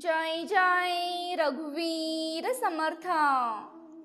जय जय रघुवीर समर्थ.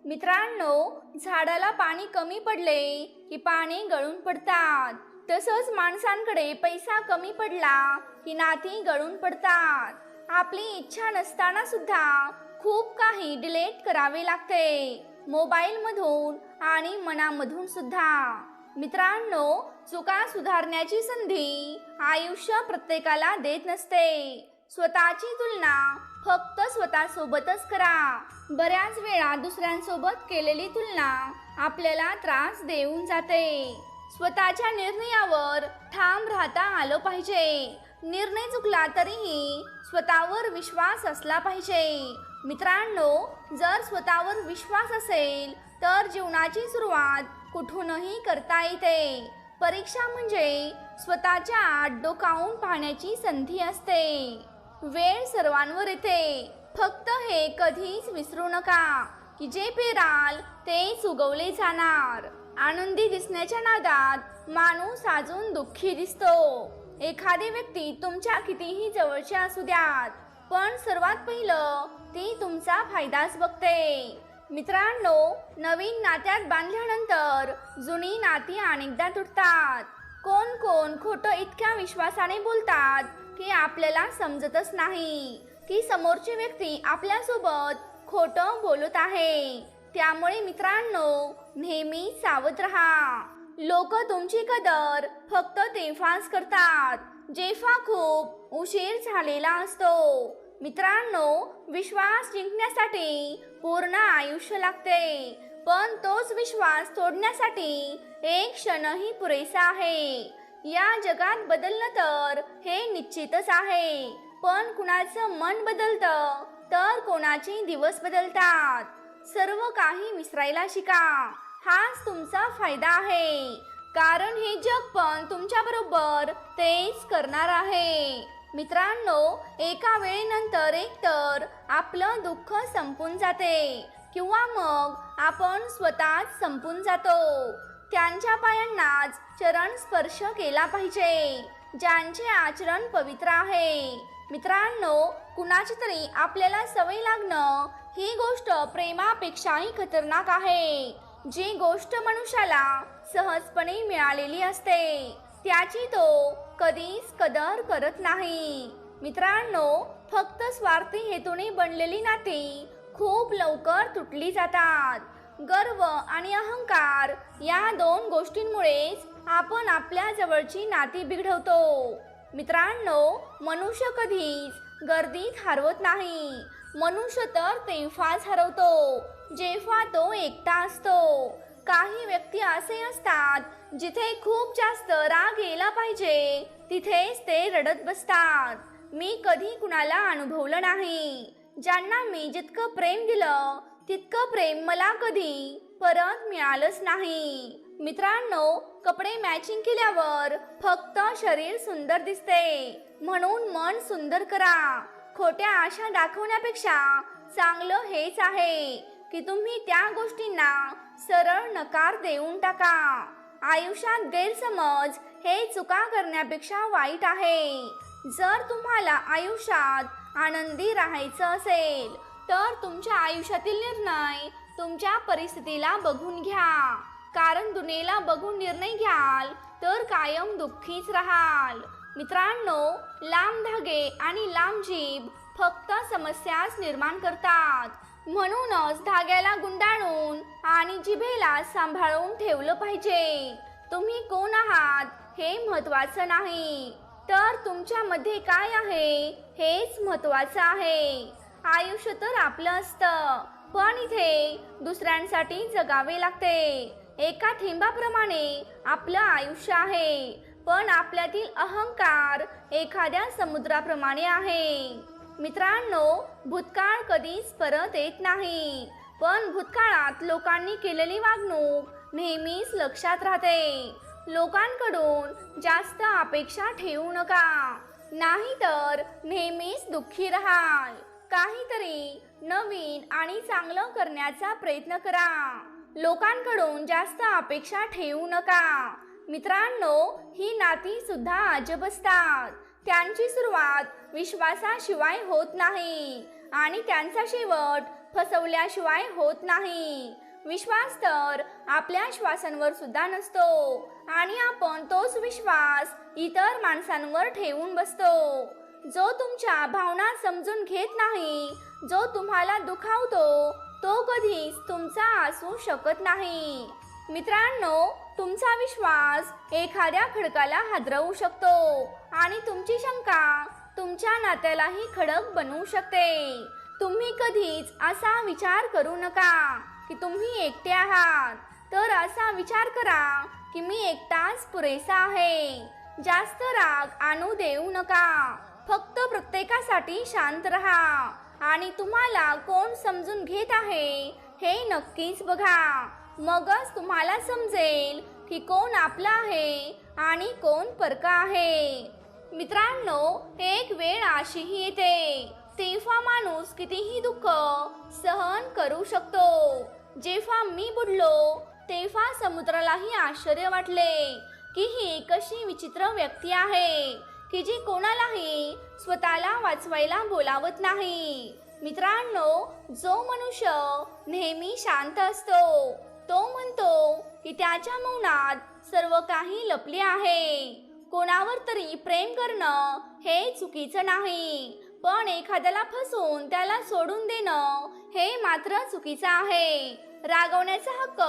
मित्रांनो झाडाला पाणी कमी पडले की पाणी गळून पडतात. तसंच माणसांकडे पैसा कमी पडला की नाती गळून पडतात. आपली इच्छा नसताना सुद्धा खूप काही डिलेट करावे लागते. मोबाईलमधून आणि मनामधून सुद्धा. मित्रांनो चुका सुधारण्याची संधी आयुष्य प्रत्येकाला देत नसते. स्वतःची तुलना फक्त स्वतःसोबतच करा. बऱ्याच वेळा दुसऱ्यांसोबत केलेली तुलना आपल्याला त्रास देऊन जाते. स्वतःच्या निर्णयावर ठाम राहता आलं पाहिजे. निर्णय चुकला तरीही स्वतःवर विश्वास असला पाहिजे. मित्रांनो जर स्वतःवर विश्वास असेल तर जीवनाची सुरुवात कुठूनही करता येते. परीक्षा म्हणजे स्वतःच्या आत डोकावून पाहण्याची संधी असते. वेळ सर्वांवर येते. फक्त हे कधीच विसरू नका की जे पेराल ते सुगवले जाणार. आनंदी दिसण्याच्या नादात माणूस अजून दुःखी दिसतो. एखादी व्यक्ती तुमच्या कितीही जवळच्या असू द्यात पण सर्वात पहिलं ती तुमचा फायदाच बघते. मित्रांनो नवीन नात्यात बांधल्यानंतर जुनी नाती अनेकदा तुटतात. कोण कोण खोटं इतक्या विश्वासाने बोलतात की आपल्याला समजतच नाही की समोरची व्यक्ती आपल्यासोबत खोटं बोलत आहे. त्यामुळे मित्रांनो नेहमी सावध राहा. लोक तुमची कदर फक्त तेव्हाच करतात. जेव्हा खूप उशीर झालेला असतो. मित्रांनो विश्वास जिंकण्यासाठी पूर्ण आयुष्य लागते. पण तोच विश्वास तोडण्यासाठी एक क्षणही पुरेसा आहे. या जगात बदललं तर हे निश्चितच आहे. पण कुणाचं मन बदलतं तर कोणाचे दिवस बदलतात. सर्व काही विसरायला शिका. हाच तुमचा फायदा आहे. कारण हे जग पण तुमच्या बरोबर तेच करणार आहे. मित्रांनो एका वेळेनंतर एकतर आपलं दुःख संपून जाते किंवा मग आपण स्वतःच संपून जातो. त्यांच्या पायांनाच चरण स्पर्श केला पाहिजे ज्यांचे आचरण पवित्र आहे. मित्रांनो कुणाची तरी आपल्याला सवय लागणं ही गोष्ट प्रेमापेक्षाही खतरनाक आहे. जी गोष्ट मनुष्याला सहजपणे मिळालेली असते त्याची तो कधीच कदर करत नाही. मित्रांनो फक्त स्वार्थी हेतूने बनलेली नाती खूप लवकर तुटली जातात. गर्व आणि अहंकार या दोन गोष्टींमुळेच आपण आपल्या जवळची नाती बिघडवतो. मित्रांनो मनुष्य कधीच गर्दीत हरवत नाही. मनुष्य तर तेव्हाच हरवतो जेव्हा तो एकटा असतो. काही व्यक्ती असे असतात जिथे खूप जास्त राग यायला पाहिजे तिथेच ते रडत बसतात. मी कधी कुणाला अनुभवलं नाही. ज्यांना मी जितकं प्रेम दिलं तितकं प्रेम मला कधी परत मिळालंच नाही. मित्रांनो कपडे मॅचिंग केल्यावर फक्त शरीर सुंदर दिसते. म्हणून मन सुंदर करा. खोट्या आशा दाखवण्यापेक्षा चांगलं हेच आहे की तुम्ही त्या गोष्टींना सरळ नकार देऊन टाका. आयुष्यात गैरसमज हे चुका करण्यापेक्षा वाईट आहे. जर तुम्हाला आयुष्यात आनंदी राहायचं असेल तर तुमच्या आयुष्यातील निर्णय तुमच्या परिस्थितीला बघून घ्या. कारण दुनियेला बघून निर्णय घ्याल तर कायम दुःखीच राहाल. मित्रांनो लांब धागे आणि लांब जीभ फक्त समस्याच निर्माण करतात. म्हणूनच धाग्याला गुंडाळून आणि जिभेला सांभाळून ठेवलं पाहिजे. तुम्ही कोण आहात हे महत्वाचं नाही. तर तुमच्यामध्ये काय आहे हेच महत्वाचं आहे. आयुष्य तर आपलं असतं. पण इथे दुसऱ्यांसाठी जगावे लागते. एका थेंबाप्रमाणे आपलं आयुष्य आहे. पण आपल्यातील अहंकार एखाद्या समुद्राप्रमाणे आहे. मित्रांनो भूतकाळ कधीच परत येत नाही. पण भूतकाळात लोकांनी केलेली वागणूक नेहमीच लक्षात राहते. लोकांकडून जास्त अपेक्षा ठेवू नका. नाहीतर नेहमीच दुःखी राहाल. काहीतरी नवीन आणि चांगलं करण्याचा प्रयत्न करा. लोकांकडून जास्त अपेक्षा ठेवू नका. मित्रांनो ही नाती सुद्धा अजब असतात. त्यांची सुरुवात विश्वासाशिवाय होत नाही आणि त्यांचा शेवट फसवल्याशिवाय होत नाही. विश्वास तर आपल्या श्वासांवर सुद्धा नसतो आणि आपण तोच विश्वास इतर माणसांवर ठेवून बसतो. जो तुमच्या भावना समजून घेत नाही जो तुम्हाला दुखावतो तो कधीच तुमचा असू शकत नाही. मित्रांनो तुमचा विश्वास एखाद्या खडकाला हादरवू शकतो आणि तुमची शंका तुमच्या नात्यालाही खडक बनवू शकते. तुम्ही कधीच असा विचार करू नका की तुम्ही एकटे आहात. तर असा विचार करा की मी एकटाच पुरेसा आहे. जास्त राग आणू देऊ नका. फक्त प्रत्येकासाठी शांत राहा. आणि तुम्हाला कोण समजून घेत आहे हे नक्कीच बघा. मगच तुम्हाला समजेल की कोण आपला आहे आणि कोण परका आहे. मित्रांनो एक वेळ अशीही येते. तेव्हा माणूस कितीही दुःख सहन करू शकतो. जेव्हा मी बुडलो तेव्हा समुद्रालाही आश्चर्य वाटले की ही कशी विचित्र व्यक्ती आहे. की जी कोणालाही स्वतःला वाचवायला बोलावत नाही. मित्रांनो जो मनुष्य नेहमी शांत असतो तो म्हणतो की त्याच्या मौनात सर्व काही लपले आहे. कोणावर तरी प्रेम करणं हे चुकीचं नाही पण एखाद्याला फसवून त्याला सोडून देणं हे मात्र चुकीचं आहे. रागवण्याचा हक्क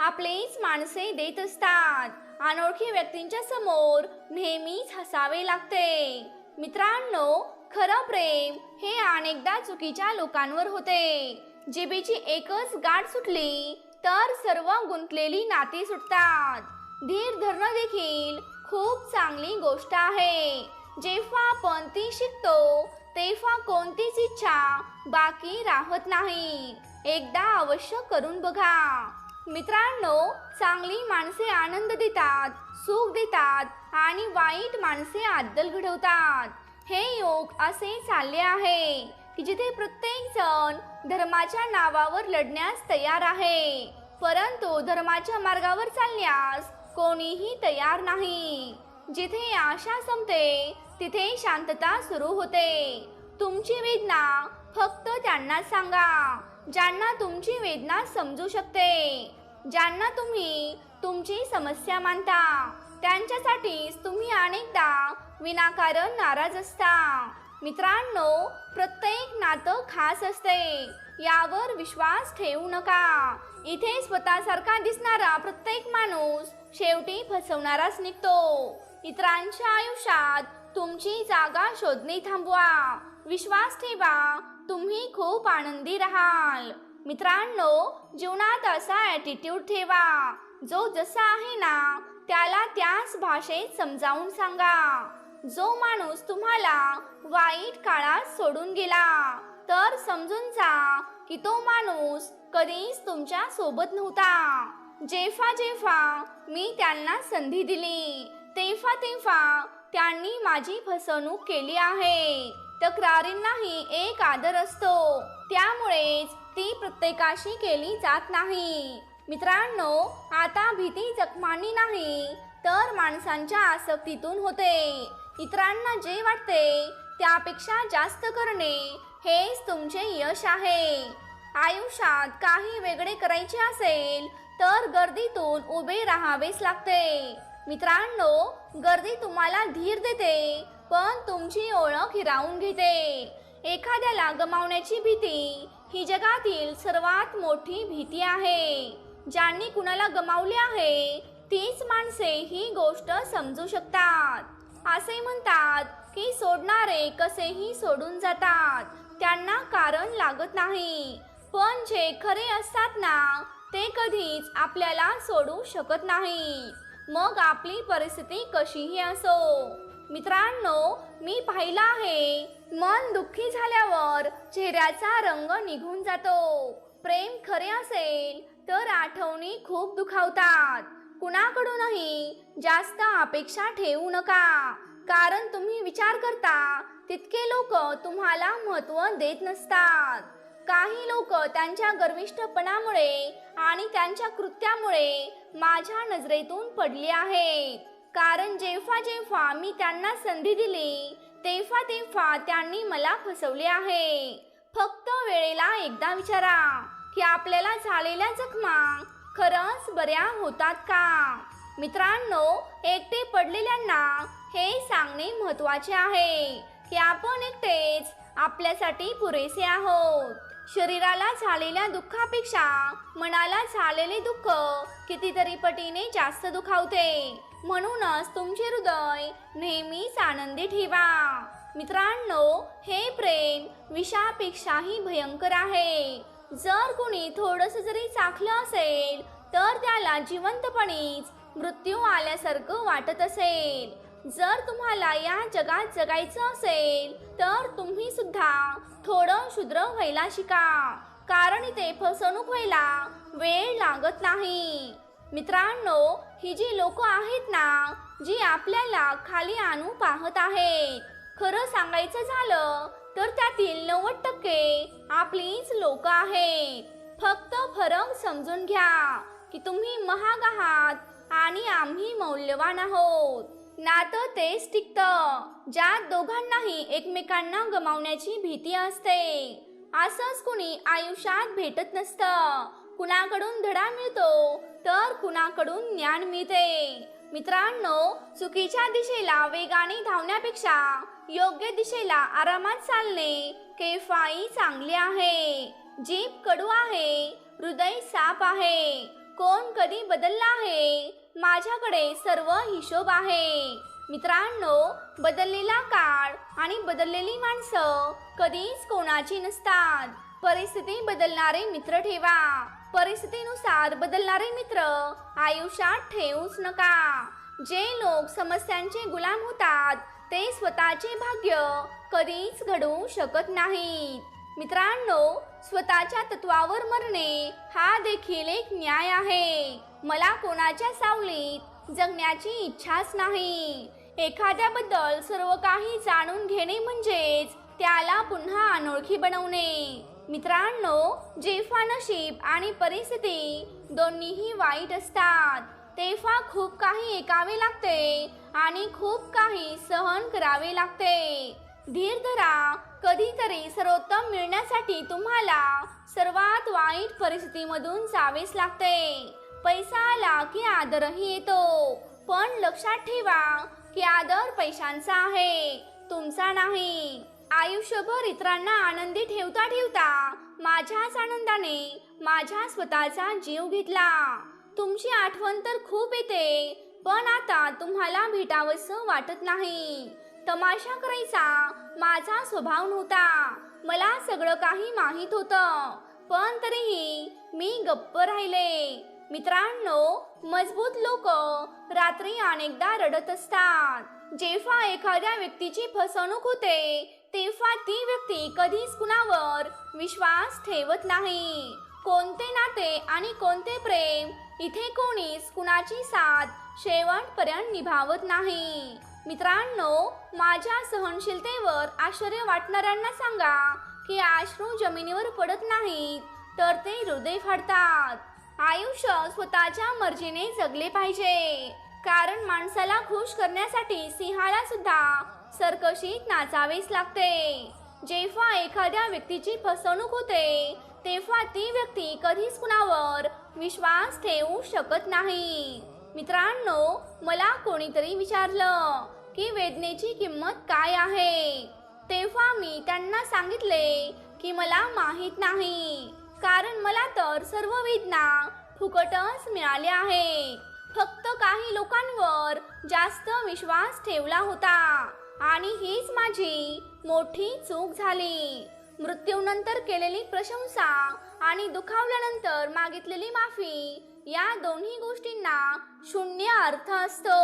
आपलेच माणसे देत असतात. अनोळखी व्यक्तींच्या समोर नेहमीच हसावे लागते. मित्रांनो खरं प्रेम हे अनेकदा चुकीच्या लोकांवर होते. जिबीची एकच गाठ सुटली तर सर्व गुंतलेली नाती सुटतात. धीर धरणं देखील खूप चांगली गोष्ट आहे. जेव्हा आपण ती शिकतो तेव्हा कोणतीच इच्छा बाकी राहत नाही. एकदा अवश्य करून बघा. मित्रांनो चांगली माणसे आनंद देतात सुख देतात आणि वाईट माणसे आद्दल घडवतात. हे योग असे चालले आहे की जिथे प्रत्येक जण धर्माच्या नावावर लढण्यास तयार आहे. परंतु धर्माच्या मार्गावर चालण्यास कोणीही तयार नाही. जिथे आशा संपते तिथे शांतता सुरू होते. तुमची वेदना फक्त त्यांना सांगा. ज्यांना तुमची वेदना समजू शकते ज्यांना तुम्ही तुमची समस्या मानता त्यांच्यासाठीच तुम्ही अनेकदा विनाकारण नाराज असता. मित्रांनो प्रत्येक नातं खास असते यावर विश्वास ठेवू नका. इथे स्वतःसारखा दिसणारा प्रत्येक माणूस शेवटी फसवणाराच निघतो. इतरांच्या आयुष्यात तुमची जागा शोधणे थांबवा. विश्वास ठेवा तुम्ही खूप आनंदी राहाल. मित्रांनो जीवनात असा ॲटिट्यूड ठेवा. जो जसा आहे ना त्याला त्याच भाषेत समजावून सांगा. जो माणूस तुम्हाला वाईट काळात सोडून गेला तर समजून जा की तो माणूस कधीच तुमच्यासोबत नव्हता. जेव्हा जेव्हा मी त्यांना संधी दिली तेव्हा तेव्हा त्यांनी माझी फसवणूक केली आहे. तक्रारींनाही एक आदर असतो. त्यामुळेच ती प्रत्येकाशी केली जात नाही. मित्रांनो आता भीती जखमांनी नाही तर माणसांच्या आसक्तीतून होते. इतरांना जे वाटते त्यापेक्षा जास्त करणे हेच तुमचे यश आहे. आयुष्यात काही वेगळे करायचे असेल तर गर्दीतून उभे राहावेच लागते. मित्रांनो गर्दी तुम्हाला धीर देते पण तुमची ओळख हिरावून घेते. एखाद्याला गमावण्याची भीती ही जगातील सर्वात मोठी भीती आहे. ज्यांनी कुणाला गमावले आहे तीच माणसे ही गोष्ट समजू शकतात. असे म्हणतात की सोडणारे कसेही सोडून जातात त्यांना कारण लागत नाही. पण जे खरे असतात ना ते कधीच आपल्याला सोडू शकत नाही. मग आपली परिस्थिती कशीही असो. मित्रांनो मी पाहिलं आहे मन दुःखी झाल्यावर चेहऱ्याचा रंग निघून जातो. प्रेम खरे असेल तर आठवणी खूप दुखावतात. कुणाकडूनही जास्त अपेक्षा ठेवू नका. कारण तुम्ही विचार करता तितके लोक तुम्हाला महत्त्व देत नसतात. काही लोक त्यांच्या गर्विष्ठपणामुळे आणि त्यांच्या कृत्यामुळे माझ्या नजरेतून पडले आहेत. कारण जेव्हा जेव्हा मी त्यांना संधी दिली तेव्हा तेव्हा त्यांनी मला फसवले आहे. फक्त वेळेला एकदा विचारा की आपल्याला झालेल्या जखमा खरंच बऱ्या होतात का? मित्रांनो एकटे पडलेल्यांना हे सांगणे महत्त्वाचे आहे. की आपण एकटेच आपल्यासाठी पुरेसे आहोत. शरीराला झालेल्या दुःखापेक्षा मनाला झालेले दुःख कितीतरी पटीने जास्त दुखावते. म्हणूनच तुमचे हृदय नेहमीच आनंदी ठेवा. मित्रांनो हे प्रेम विषापेक्षाही भयंकर आहे. जर कुणी थोडंसं जरी चाखलं असेल तर त्याला जिवंतपणीच मृत्यू आल्यासारखं वाटत असेल. जर तुम्हाला या जगात जगायचं असेल तर तुम्ही सुद्धा थोडं शुद्र व्हायला शिका. कारण इथे फसवणूक व्हायला वेळ लागत नाही. मित्रांनो ही जी लोक आहेत ना जी आपल्याला खाली आणू पाहत आहेत. खरं सांगायचं झालं तर त्यातील नव्वद टक्के आपलीच लोक आहेत. फक्त फरक समजून घ्या की तुम्ही महाग आहात आणि आम्ही मौल्यवान आहोत. नातं तेच टिकतं ज्यात दोघांनाही एकमेकांना गमावण्याची भीती असते. असंच कुणी आयुष्यात भेटत नसतं. कुणाकडून धडा मिळतो तर कुणाकडून ज्ञान मिळते? मित्रांनो चुकीच्या दिशेला वेगाने धावण्यापेक्षा योग्य दिशेला आरामात चालणे केफाई चांगले आहे. जीभ कडू आहे हृदय साप आहे. कोण कधी बदलला आहे? माझ्याकडे सर्व हिशोब आहे. मित्रांनो बदललेला काळ आणि बदललेली माणसं कधीच कोणाची नसतात. परिस्थिती बदलणारे मित्र ठेवा. परिस्थितीनुसार बदलणारे मित्र आयुष्यात ठेवूच नका. जे लोक समस्यांचे गुलाम होतात ते स्वतःचे भाग्य कधीच घडवू शकत नाहीत. मित्रांनो स्वतःच्या तत्वावर मरणे हा देखील एक न्याय आहे. मला कोणाच्या सावलीत जगण्याची इच्छाच नाही. एखाद्याबद्दल सर्व काही जाणून घेणे म्हणजेच त्याला पुन्हा अनोळखी बनवणे. मित्रांनो जेव्हा नशीब आणि परिस्थिती दोन्हीही वाईट असतात. तेव्हा खूप काही ऐकावे लागते आणि खूप काही सहन करावे लागते. धीर धरा कधीतरी सर्वोत्तम मिळण्यासाठी तुम्हाला सर्वात वाईट परिस्थितीमधून जावेच लागते. पैसा आला की आदरही येतो पण लक्षात ठेवा की आदर पैशांचा आहे तुमचा नाही. आयुष्यभर इतरांना आनंदी ठेवता ठेवता माझ्याच आनंदाने माझ्या स्वतःचा जीव घेतला. तुमची आठवण तर खूप येते पण आता तुम्हाला भेटावंसं वाटत नाही. तमाशा करायचा माझा स्वभाव नव्हता. मला सगळं काही माहीत होतं पण तरीही मी गप्प राहिले. मित्रांनो मजबूत लोक रात्री अनेकदा रडत असतात. जेव्हा एखाद्या व्यक्तीची फसवणूक होते तेव्हा ती व्यक्ती कधीच कुणावर विश्वास ठेवत नाही. कोणते नाते आणि कोणते प्रेम इथे कोणीच कुणाची साथ शेवटपर्यंत निभावत नाही. मित्रांनो माझ्या सहनशीलतेवर आश्चर्य वाटणाऱ्यांना सांगा की अश्रू जमिनीवर पडत नाहीत तर ते हृदय फाडतात. आयुष्य स्वतःच्या मर्जीने जगले पाहिजे. कारण माणसाला खुश करण्यासाठी सिंहाला सुद्धा सरकशीत नाचावेच लागते. जेव्हा एखाद्या व्यक्तीची फसवणूक होते तेव्हा ती व्यक्ती कधीच कुणावर विश्वास ठेवू शकत नाही. मित्रांनो मला कोणीतरी विचारलं की वेदनेची किंमत काय आहे? तेव्हा मी त्यांना सांगितले की मला माहीत नाही कारण मला तर सर्व वेदना फुकटच मिळाल्या आहेत. फक्त काही लोकांवर जास्त विश्वास ठेवला होता. आणि हीच माझी मोठी चूक झाली. मृत्यूनंतर केलेली प्रशंसा आणि दुखावल्यानंतर मागितलेली माफी या दोन्ही गोष्टींना शून्य अर्थ असतो.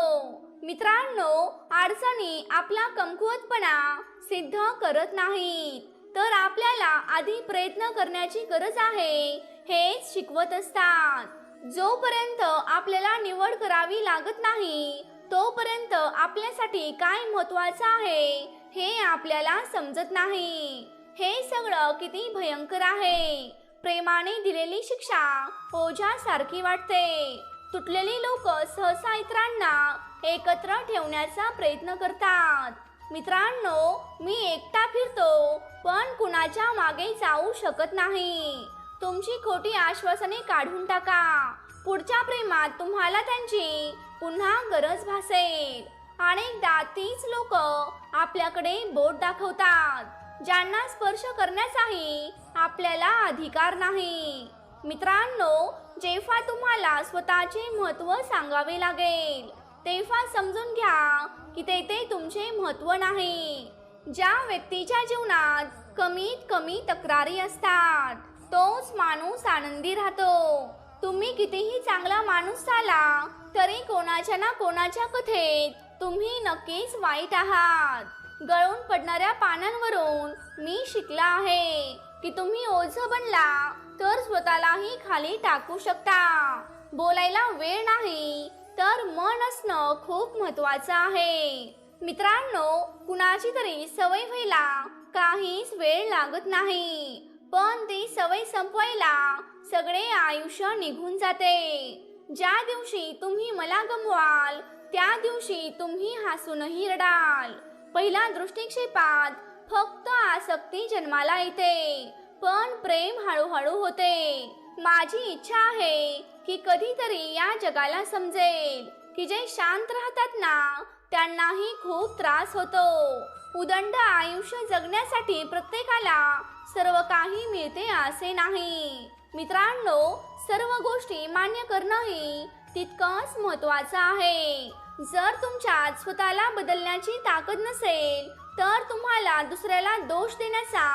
मित्रांनो अडचणी आपला कमकुवतपणा सिद्ध करत नाहीत. तर आपल्याला आधी प्रयत्न करण्याची गरज आहे हेच शिकवत असतात. जोपर्यंत आपल्याला निवड करावी लागत नाही तोपर्यंत आपल्यासाठी काय महत्वाचं आहे हे आपल्याला समजत नाही. हे सगळं किती भयंकर आहे. प्रेमाने दिलेली शिक्षा ओझ्यासारखी वाटते. तुटलेली लोक सहसा इतरांना एकत्र ठेवण्याचा प्रयत्न करतात. मित्रांनो मी एकटा फिरतो पण कुणाच्या मागे जाऊ शकत नाही. तुमची खोटी आश्वासने काढून टाका. पुढच्या प्रेमात तुम्हाला त्यांची पुन्हा गरज भासेल. अनेकदा तीच लोक आपल्याकडे बोट दाखवतात ज्यांना स्पर्श करण्याचाही आपल्याला अधिकार नाही. मित्रांनो जेव्हा तुम्हाला स्वतःचे महत्त्व सांगावे लागेल तेव्हा समजून घ्या की तेथे तुमचे महत्त्व नाही. ज्या व्यक्तीच्या जीवनात कमीत कमी तक्रारी असतात तोच माणूस आनंदी राहतो. तुम्ही कितीही चांगला माणूस झाला तरी कोणाच्या ना कोणाच्या कथेत तुम्ही नक्कीच वाईट आहात. गळून पडणाऱ्या पानांवरून मी शिकला आहे की तुम्ही ओझ बनला तर स्वतःलाही खाली टाकू शकता. बोलायला वेळ नाही तर मन असणं खूप महत्वाचं आहे. मित्रांनो कुणाची तरी सवय व्हायला काहीच वेळ लागत नाही. पण ती सवय संपवायला सगळे आयुष्य निघून जाते. ज्या दिवशी तुम्ही मला गमवाल त्या दिवशी तुम्ही हसूनही रडाल. पहिल्या दृष्टिक्षेपात फक्त आसक्ती जन्माला येते पण प्रेम हळूहळू होते. माझी इच्छा आहे की कधीतरी या जगाला समजेल की जे शांत राहतात ना त्यांनाही खूप त्रास होतो. उदंड आयुष्य जगण्यासाठी प्रत्येकाला सर्व काही मिळते असे नाही. मित्रांनो सर्व गोष्टी मान्य करणंही तितकंच महत्वाचं आहे. जर तुमच्यात स्वतःला बदलण्याची ताकद नसेल तर तुम्हाला दुसऱ्याला दोष देण्याचा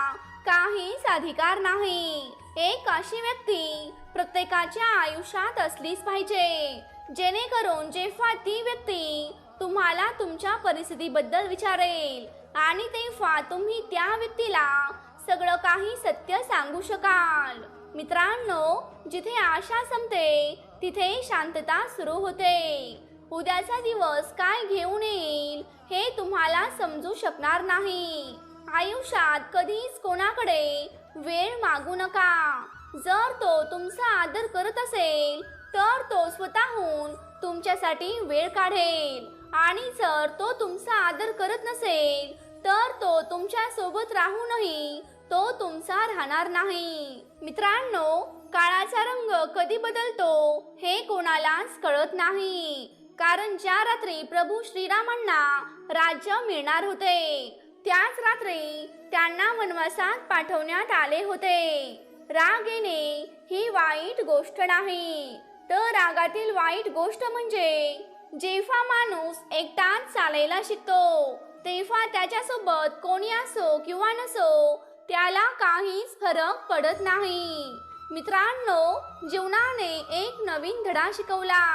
काहीच अधिकार नाही. एक अशी व्यक्ती प्रत्येकाच्या आयुष्यात असलीच पाहिजे जेणेकरून जेव्हा ती व्यक्ती तुम्हाला तुमच्या परिस्थितीबद्दल विचारेल आणि तेव्हा तुम्ही त्या व्यक्तीला सगळं काही सत्य सांगू शकाल. मित्रांनो जिथे आशा संपते तिथे शांतता सुरू होते. उद्याचा दिवस काय घेऊन येईल हे तुम्हाला समजू शकणार नाही. आयुष्यात कधीच कोणाकडे वेळ मागू नका. जर तो तुमचा आदर करत असेल तर तो स्वतःहून तुमच्यासाठी वेळ काढेल आणि जर तो तुमचा आदर करत नसेल तर तो तुमच्यासोबत राहूनही तो तुमचा राहणार नाही. मित्रांनो काळाचा रंग कधी बदलतो हे कोणालाच कळत नाही. कारण ज्या रात्री प्रभू श्रीरामांना राज्य मिळणार होते त्याच रात्री त्यांना वनवासात पाठवण्यात आले होते. राग येणे ही वाईट गोष्ट नाही. तर रागातील वाईट गोष्ट म्हणजे जेव्हा माणूस एकटाच चालायला शिकतो तेव्हा त्याच्यासोबत कोणी असो किंवा नसो त्याला काहीच फरक पडत नाही. मित्रांनो जीवनाने एक नवीन धडा शिकवला.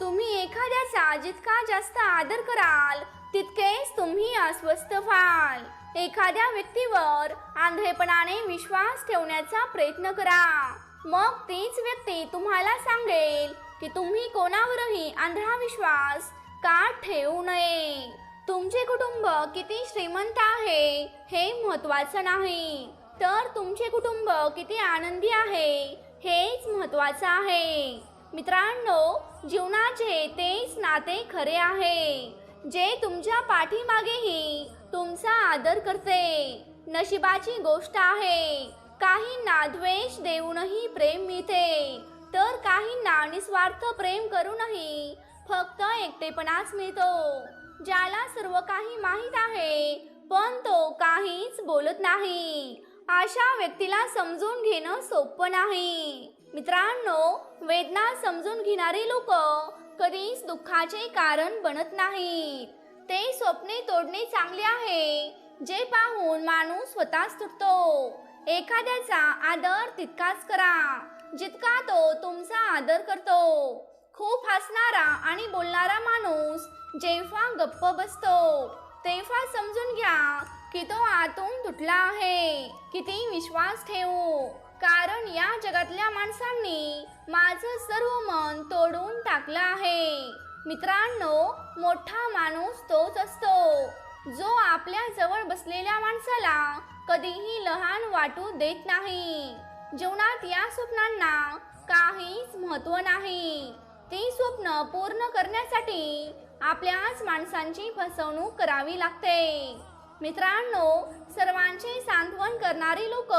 तुम्ही एखाद्याचा जितका जास्त आदर कराल तितकेच तुम्ही अस्वस्थ व्हाल. एखाद्या व्यक्तीवर आंधळेपणाने विश्वास ठेवण्याचा प्रयत्न करा. मग तीच व्यक्ती तुम्हाला सांगेल की तुम्ही कोणावरही आंधळा विश्वास का ठेवू नये. तुमचे कुटुंब किती श्रीमंत आहे हे महत्वाचं नाही. तर तुमचे कुटुंब किती आनंदी आहे हेच महत्वाचं आहे. मित्रांनो जीवनाचे तेच नाते खरे आहे जे तुमच्या पाठीमागेही तुमचा आदर करते. नशिबाची गोष्ट आहे काहींना द्वेष देऊनही प्रेम मिळते तर काहींना निस्वार्थ प्रेम करूनही फक्त एकटेपणाच मिळतो. ज्याला सर्व काही माहीत आहे पण तो काहीच बोलत नाही. अशा व्यक्तीला समजून घेणं सोपं नाही. मित्रांनो वेदना समजून घेणारे लोक कधीच दुःखाचे कारण बनत नाहीत. ते स्वप्ने तोडणे चांगले आहे जे पाहून माणूस स्वतःच तुटतो एखाद्याचा आदर तितकाच करा जितका तो तुमचा आदर करतो. खूप हसणारा आणि बोलणारा माणूस जेव्हा गप्प बसतो तेव्हा समजून घ्या की तो आतून तुटला आहे. किती विश्वास ठेवू. कारण या जगातल्या माणसांनी माझं सर्व मन तोडून टाकलं आहे. मित्रांनो मोठा माणूस तोच असतो जो आपल्या जवळ बसलेल्या माणसाला कधीही लहान वाटू देत नाही. जीवनात या स्वप्नांना काहीच महत्त्व नाही. ती स्वप्न पूर्ण करण्यासाठी आपल्याच माणसांची फसवणूक करावी लागते. मित्रांनो सर्वांचे सांत्वन करणारी लोक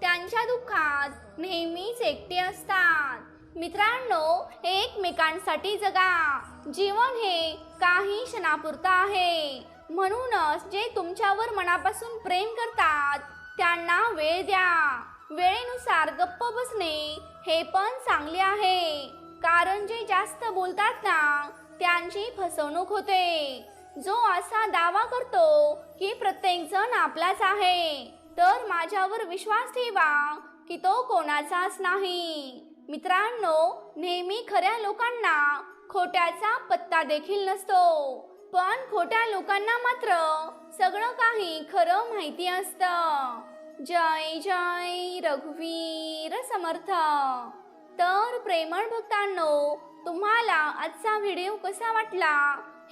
त्यांच्या दुःखात नेहमीच एकटे असतात. मित्रांनो एकमेकांसाठी जगा. जीवन हे काही क्षणापुरतं आहे. म्हणूनच जे तुमच्यावर मनापासून प्रेम करतात त्यांना वेळ द्या. वेळेनुसार गप्प बसणे हे पण चांगले आहे. कारण जे जास्त बोलतात ना त्यांची फसवणूक होते. जो असा दावा करतो की प्रत्येक जण आपलाच आहे तर माझ्यावर विश्वास ठेवा की तो कोणाचाच नाही. मित्रांनो नेहमी खऱ्या लोकांना खोट्याचा पत्ता देखील नसतो. पण खोट्या लोकांना मात्र सगळं काही खरं माहिती असतं. जय जय रघुवीर समर्थ. तर प्रेमळ भक्तांनो तुम्हाला आजचा व्हिडिओ कसा वाटला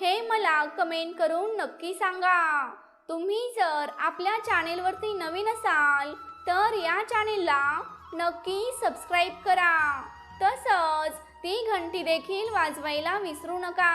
हे मला कमेंट करून नक्की सांगा. तुम्ही जर आपल्या चॅनेलवरती नवीन असाल तर या चॅनेलला नक्की सबस्क्राईब करा. तसंच ती घंटी देखील वाजवायला विसरू नका.